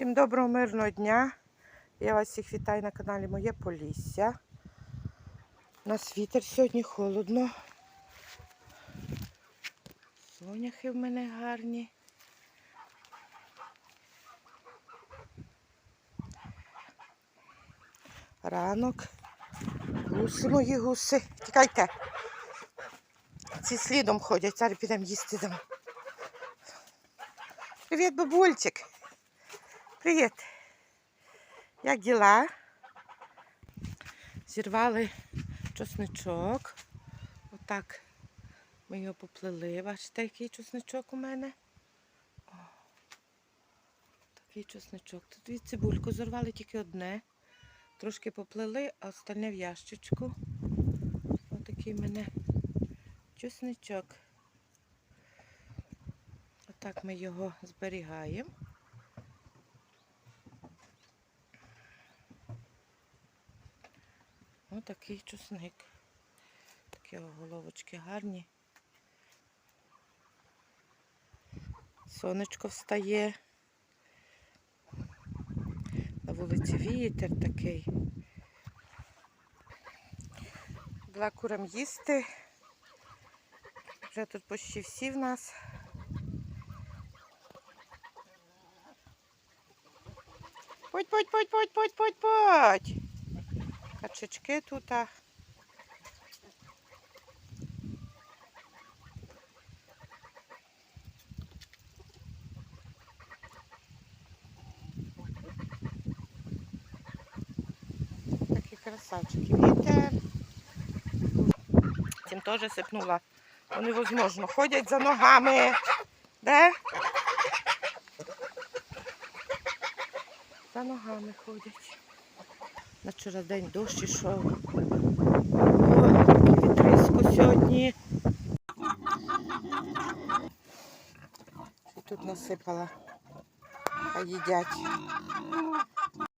Всім доброго мирного дня. Я вас всіх вітаю на каналі Моє Полісся. У нас вітер сьогодні холодно. Соняхи в мене гарні. Ранок. Гуси мої гуси. Тікайте. Ці слідом ходять, зараз підемо їсти. Привіт, бабульчик. Привіт. Як діла? Зірвали чесничок. Отак ми його поплели. Бачите, який чесничок у мене? О, такий чесничок. Тут від цибульку зорвали тільки одне. Трошки поплели, а остальне в ящичку. Отакий в мене чесничок. Отак ми його зберігаємо. Отакий чесник. Такі головочки гарні. Сонечко встає. На вулиці вітер такий. Дала курам їсти. Вже тут почти всі в нас. Подь, подь, подь, подь, подь, подь, подь. Качечки тут. Такі красавчики. Вітер. Цим теж сипнула. Бо невозможно. Ходять за ногами. Де? За ногами ходять. На вчора день дощ ішов. Вітрисько сьогодні. І тут насипала. Поїдять. їдять.